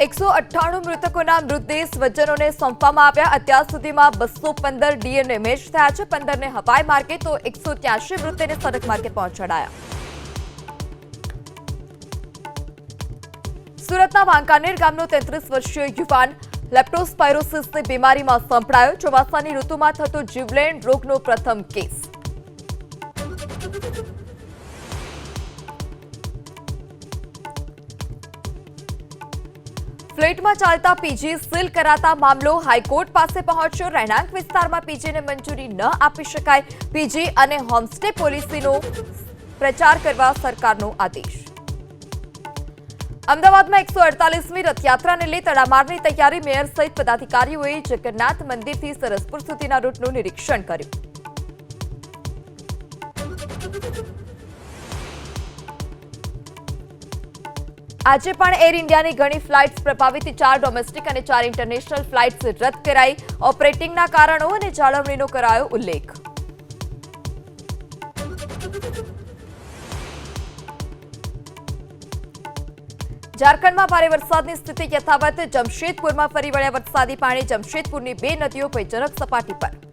એકસો અઠ્ઠાણું મૃતકોના મૃતદેહ સ્વજનોને સોંપવામાં આવ્યા. અત્યાર સુધીમાં બસો પંદર ડીએનએ મેચ થયા છે. પંદરને હવાઈ માર્ગે તો એકસો ત્યાસી મૃતદેહને સડક માર્ગે પહોંચાડાયા. સુરતના વાંકાનેર ગામનો તેત્રીસ વર્ષીય યુવાન લેપ્ટોસ્પાયરોસિસની બીમારીમાં સંપડાયો ચોમાસાની ઋતુમાં થતો જીવલેણ રોગનો પ્રથમ કેસ. ફ્લેટમાં ચાલતા પીજી સીલ કરાતા મામલો હાઈકોર્ટ પાસે પહોંચ્યો. રહેણાંક વિસ્તારમાં પીજીને મંજૂરી ન આપી શકાય. પીજી અને હોમસ્ટે પોલિસીનો પ્રચાર કરવા સરકારનો આદેશ. અમદાવાદમાં એકસો અડતાલીસમી રથયાત્રાને લઈ તડામારની તૈયારી. મેયર સહિત પદાધિકારીઓએ જગન્નાથ મંદિરથી સરસપુર સુધીના રૂટનું નિરીક્ષણ કર્યું. આજે પણ એર ઇન્ડિયાની ઘણી ફ્લાઇટ્સ પ્રભાવિત, ચાર ડોમેસ્ટિક અને ચાર ઇન્ટરનેશનલ ફ્લાઇટ્સ રદ કરાઈ. ઓપરેટિંગના કારણો અને જાળવણીનો કરાયો ઉલ્લેખ. ઝારખંડમાં ભારે વરસાદની સ્થિતિ યથાવત. જમશેદપુરમાં ફરી વળ્યા વરસાદી પાણી. જમશેદપુરની બે નદીઓ ભયજનક સપાટી પર.